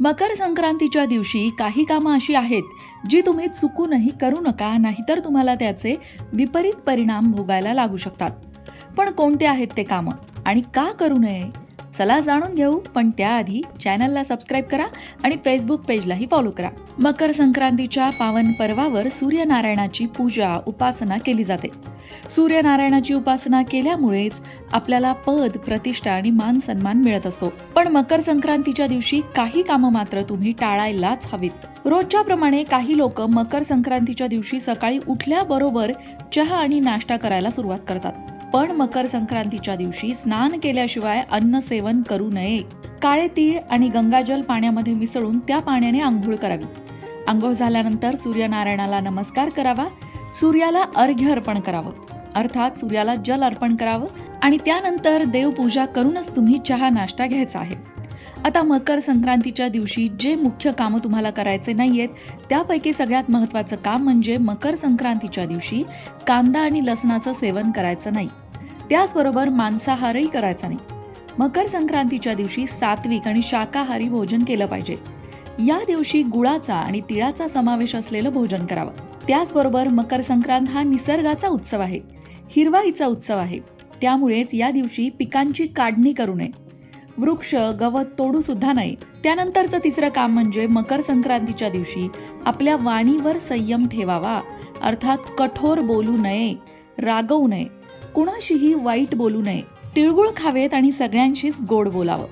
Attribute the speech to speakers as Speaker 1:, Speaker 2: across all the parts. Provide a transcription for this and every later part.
Speaker 1: मकर संक्रांतीच्या दिवशी काही कामं अशी आहेत जी तुम्ही चुकूनही करू नका नाहीतर तुम्हाला त्याचे विपरीत परिणाम भोगायला लागू शकतात. पण कोणते आहेत ते कामं? आणि का करू नये? चला जाणून घेऊ पण त्याआधी चॅनलला सबस्क्राईब करा आणि फेसबुक पेजलाही फॉलो करा. मकर संक्रांतीच्या पावन पर्वावर सूर्यनारायणाची पूजा उपासना केली जाते. सूर्यनारायणाची उपासना केल्यामुळेच आपल्याला पद प्रतिष्ठा आणि मान सन्मान मिळत असतो. पण मकर संक्रांतीच्या दिवशी काही कामं मात्र तुम्ही टाळायलाच हवीत. रोजच्या प्रमाणे काही लोक मकर संक्रांतीच्या दिवशी सकाळी उठल्याबरोबर चहा आणि नाश्ता करायला सुरुवात करतात. पण मकर संक्रांतीच्या दिवशी स्नान केल्याशिवाय अन्न सेवन करू नये. काळे तीळ आणि गंगाजल पाण्यामध्ये मिसळून त्या पाण्याने आंघोळ करावी. आंघोळ झाल्यानंतर सूर्यनारायणाला नमस्कार करावा. सूर्याला अर्घ्य अर्पण करावं. अर्थात सूर्याला जल अर्पण करावं आणि त्यानंतर देवपूजा करूनच तुम्ही चहा नाश्ता घ्यायचा आहे. आता मकर संक्रांतीच्या दिवशी जे मुख्य कामं तुम्हाला करायचे नाहीयेत त्यापैकी सगळ्यात महत्त्वाचं काम म्हणजे मकर संक्रांतीच्या दिवशी कांदा आणि लसणाचं सेवन करायचं नाही. त्याचबरोबर मांसाहारही करायचा नाही. मकर संक्रांतीच्या दिवशी सात्विक आणि शाकाहारी भोजन केलं पाहिजे. या दिवशी गुळाचा आणि तिळाचा समावेश असलेलं भोजन करावं. त्याचबरोबर मकर संक्रांत हा निसर्गाचा उत्सव आहे. हिरवाईचा उत्सव आहे. त्यामुळेच या दिवशी पिकांची काढणी करू नये. वृक्ष गवत तोडू सुद्धा नये त्यानंतरचं तिसरं काम म्हणजे मकर संक्रांतीच्या दिवशी आपल्या वाणीवर संयम ठेवावा. अर्थात कठोर बोलू नये रागवू नये. कुणाशीही वाईट बोलू नये. तिळगुळ खावेत आणि सगळ्यांशीच गोड बोलावं.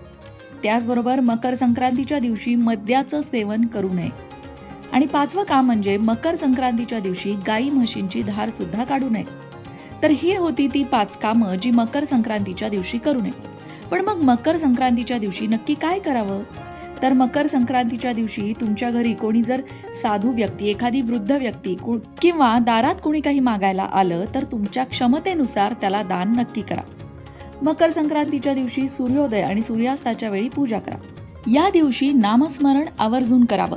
Speaker 1: त्याचबरोबर मकर संक्रांतीच्या दिवशी मद्याचं सेवन करू नये. आणि पाचवं काम म्हणजे मकर संक्रांतीच्या दिवशी गाई म्हशींची धार सुद्धा काढू नये. तर ही होती ती पाच कामं जी मकर संक्रांतीच्या दिवशी करू नये. पण मग मकर संक्रांतीच्या दिवशी नक्की काय करावं? तर मकर संक्रांतीच्या दिवशी तुमच्या घरी कोणी जर साधू व्यक्ती एखादी वृद्ध व्यक्ती कु- किंवा दारात कोणी काही मागायला आलं तर तुमच्या क्षमतेनुसार त्याला दान नक्की करा. मकर संक्रांतीच्या दिवशी सूर्योदय आणि सूर्यास्ताच्या वेळी पूजा करा. या दिवशी नामस्मरण आवर्जून करावं.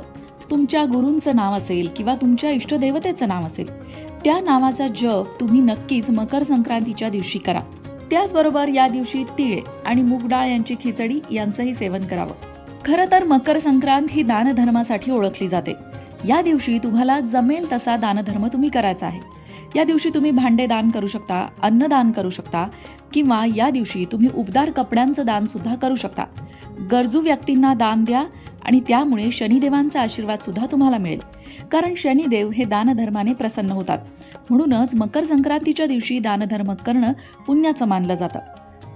Speaker 1: तुमच्या गुरूंचं नाव असेल किंवा तुमच्या इष्टदेवतेचं नाव असेल त्या नावाचा जप तुम्ही नक्कीच मकर संक्रांतीच्या दिवशी करा. त्याचबरोबर या दिवशी तीळ आणि मूग डाळ यांची खिचडी यांचंही सेवन करावं. खरं तर मकर संक्रांत ही दानधर्मासाठी ओळखली जाते. या दिवशी तुम्हाला जमेल तसा दानधर्म तुम्ही करायचा आहे. या दिवशी तुम्ही भांडे दान करू शकता अन्नदान करू शकता किंवा या दिवशी तुम्ही उबदार कपड्यांचं दान सुद्धा करू शकता. गरजू व्यक्तींना दान द्या आणि त्यामुळे शनिदेवांचा आशीर्वाद सुद्धा तुम्हाला मिळेल. कारण शनिदेव हे दानधर्माने प्रसन्न होतात. म्हणूनच मकर संक्रांतीच्या दिवशी दानधर्म करणं पुण्याचं मानलं जातं.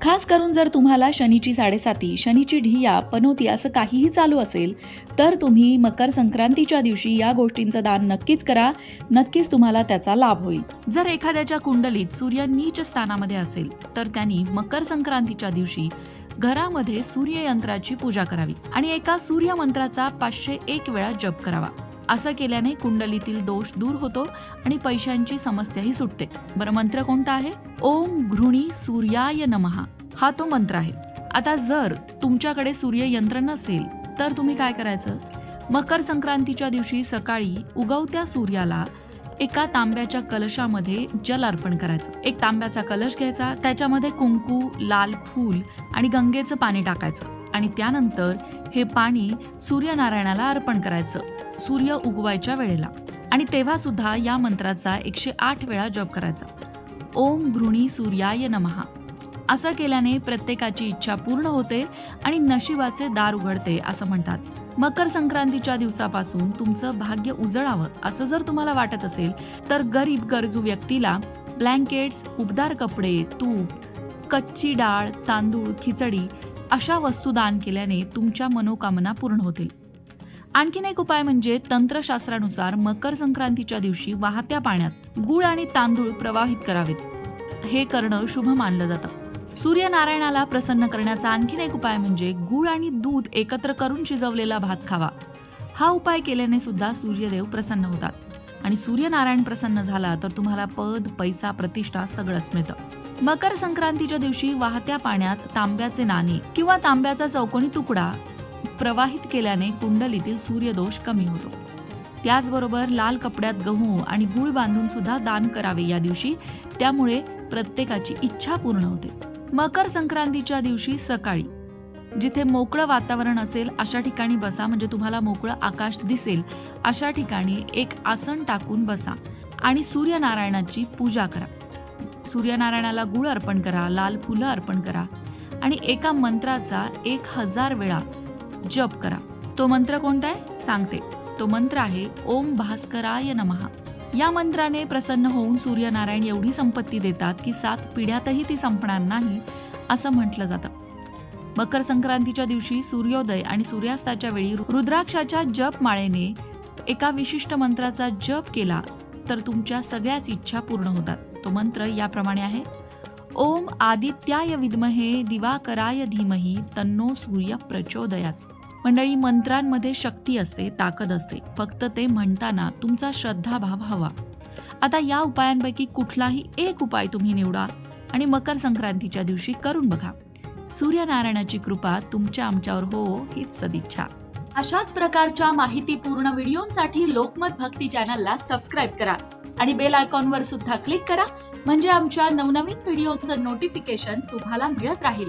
Speaker 1: खास करून जर तुम्हाला शनीची साडेसाती शनीची ढिया पनोती असं काहीही चालू असेल तर तुम्ही मकर संक्रांतीच्या दिवशी या गोष्टींचं दान नक्कीच करा. नक्कीच तुम्हाला त्याचा लाभ होईल. जर एखाद्याच्या कुंडलीत सूर्य नीच स्थानामध्ये असेल तर त्यांनी मकर संक्रांतीच्या दिवशी घरामध्ये सूर्ययंत्राची पूजा करावी आणि एका सूर्य मंत्राचा पाचशे एक वेळा जप करावा. असं केल्याने कुंडलीतील दोष दूर होतो आणि पैशांची समस्याही सुटते. बरं मंत्र कोणता आहे? ओम घृणी सूर्याय नमहा हा तो मंत्र आहे. आता जर तुमच्याकडे सूर्य यंत्र नसेल तर तुम्ही काय करायचं? मकर संक्रांतीच्या दिवशी सकाळी उगवत्या सूर्याला एका तांब्याच्या कलशामध्ये जल अर्पण करायचं. एक तांब्याचा कलश घ्यायचा त्याच्यामध्ये कुंकू लाल फूल आणि गंगेचं पाणी टाकायचं आणि त्यानंतर हे पाणी सूर्यनारायणाला अर्पण करायचं. सूर्य उगवायच्या वेळेला. आणि तेव्हा सुद्धा या मंत्राचा एकशे आठ वेळा जप करायचा. ओम घृणी सूर्याय नमहा असं केल्याने प्रत्येकाची इच्छा पूर्ण होते आणि नशिबाचे दार उघडते असं म्हणतात. मकर संक्रांतीच्या दिवसापासून तुमचं भाग्य उजळावं असं जर तुम्हाला वाटत असेल तर गरीब गरजू व्यक्तीला ब्लँकेट्स उबदार कपडे तूप कच्ची डाळ तांदूळ खिचडी अशा वस्तू दान केल्याने तुमच्या मनोकामना पूर्ण होतील. आणखीन एक उपाय म्हणजे तंत्रशास्त्रानुसार मकर संक्रांतीच्या दिवशी वाहत्या पाण्यात गुळ आणि तांदूळ प्रवाहित करावेत. हे करणं शुभ मानलं जातं. सूर्यनारायणाला प्रसन्न करण्याचा आणखीन एक उपाय म्हणजे गुळ आणि दूध एकत्र करून शिजवलेला भात खावा. हा उपाय केल्याने सुद्धा सूर्यदेव प्रसन्न होतात. आणि सूर्यनारायण प्रसन्न झाला तर तुम्हाला पद पैसा प्रतिष्ठा सगळंच मिळतं. मकर संक्रांतीच्या दिवशी वाहत्या पाण्यात तांब्याचे नाणे किंवा तांब्याचा चौकोनी तुकडा प्रवाहित केल्याने कुंडलीतील सूर्यदोष कमी होतो. त्याचबरोबर लाल कपड्यात गहू आणि गुळ बांधून सुद्धा दान करावे या दिवशी त्यामुळे प्रत्येकाची इच्छा पूर्ण होते. मकर संक्रांतीच्या दिवशी सकाळी जिथे मोकळं वातावरण असेल अशा ठिकाणी बसा म्हणजे तुम्हाला मोकळं आकाश दिसेल अशा ठिकाणी एक आसन टाकून बसा आणि सूर्यनारायणाची पूजा करा. सूर्यनारायणाला गुळ अर्पण करा लाल फुलं अर्पण करा आणि एका मंत्राचा एक हजार वेळा जप करा. तो मंत्र कोणता आहे? सांगते. तो मंत्र आहे ओम भास्कराय नमहा या मंत्राने प्रसन्न होऊन सूर्यनारायण एवढी संपत्ती देतात की सात पिढ्यातही ती संपणार नाही असं म्हटलं जातं. मकर संक्रांतीच्या दिवशी सूर्योदय आणि सूर्यास्ताच्या वेळी रुद्राक्षाच्या जप माळेने एका विशिष्ट मंत्राचा जप केला तर तुमच्या सगळ्याच इच्छा पूर्ण होतात. तो मंत्र याप्रमाणे आहे. ओम आदित्याय विद्महे दिवाकराय धीमही तन्नो सूर्य प्रचोदयात. मंडळी मंत्रांमध्ये शक्ती असते ताकद असते. फक्त ते म्हणताना तुमचा श्रद्धाभाव हवा. आता या उपायांपैकी कुठलाही एक उपाय तुम्ही निवडा आणि मकर संक्रांतीच्या दिवशी करून बघा. सूर्यनारायणाची कृपा तुमच्या आमच्यावर हो हीच सदिच्छा.
Speaker 2: अशाच प्रकारच्या माहितीपूर्ण व्हिडिओंसाठी लोकमत भक्ती चॅनलला सबस्क्राईब करा आणि बेल आयकॉनवर सुद्धा क्लिक करा म्हणजे आमच्या नवनवीन व्हिडिओचं नोटिफिकेशन तुम्हाला मिळत राहील.